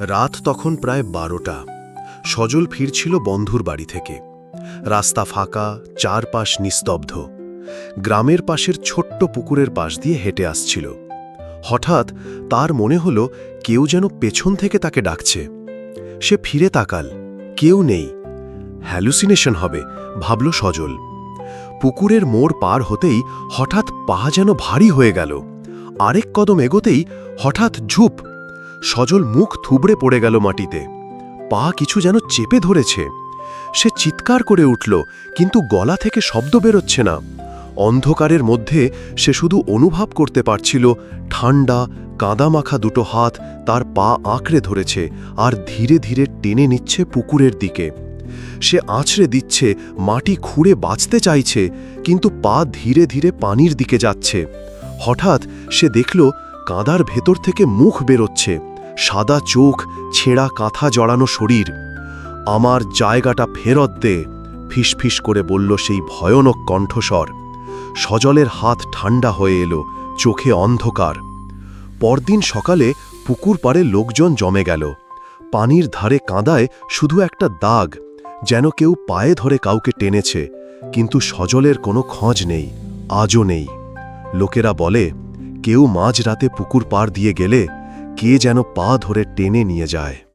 রাত তখন প্রায় বারোটা। সজল ফিরছিল বন্ধুর বাড়ি থেকে। রাস্তা ফাঁকা, চারপাশ নিস্তব্ধ। গ্রামের পাশের ছোট্ট পুকুরের পাশ দিয়ে হেঁটে আসছিল। হঠাৎ তার মনে হলো কেউ যেন পেছন থেকে তাকে ডাকছে। সে ফিরে তাকাল। কেউ নেই। হ্যালুসিনেশন হবে, ভাবল সজল। পুকুরের মোড় পার হতেই হঠাৎ পা যেন ভারী হয়ে গেল। আরেক কদম এগোতেই হঠাৎ ঝুপ সজল মুখ থুবড়ে পড়ে গেল মাটিতে। পা কিছু যেন চেপে ধরেছে। সে চিৎকার করে উঠল, কিন্তু গলা থেকে শব্দ বেরোচ্ছে না। অন্ধকারের মধ্যে সে শুধু অনুভব করতে পারছিল ঠান্ডা কাদামাখা দুটো হাত তার পা আঁকড়ে ধরেছে আর ধীরে ধীরে টেনে নিচ্ছে পুকুরের দিকে। সে আছড়ে দিচ্ছে, মাটি খুঁড়ে বাঁচতে চাইছে, কিন্তু পা ধীরে ধীরে পানির দিকে যাচ্ছে। হঠাৎ সে দেখল, কাঁদার ভেতর থেকে মুখ বেরোচ্ছে। সাদা চোখ, ছেঁড়া কাঁথা জড়ানো শরীর। আমার জায়গাটা ফেরত দে, ফিসফিস করে বলল সেই ভয়ানক কণ্ঠস্বর। সজলের হাত ঠান্ডা হয়ে এলো, চোখে অন্ধকার। পরদিন সকালে পুকুর পাড়ে লোকজন জমে গেল। পানির ধারে কাঁদায় শুধু একটা দাগ, যেন কেউ পায়ে ধরে কাউকে টেনেছে, কিন্তু সজলের কোনো খোঁজ নেই, আজও নেই। লোকেরা বলে, কেউ মাঝরাতে পুকুর পাড় দিয়ে গেলে কে যেন পা ধরে টেনে নিয়ে যায়।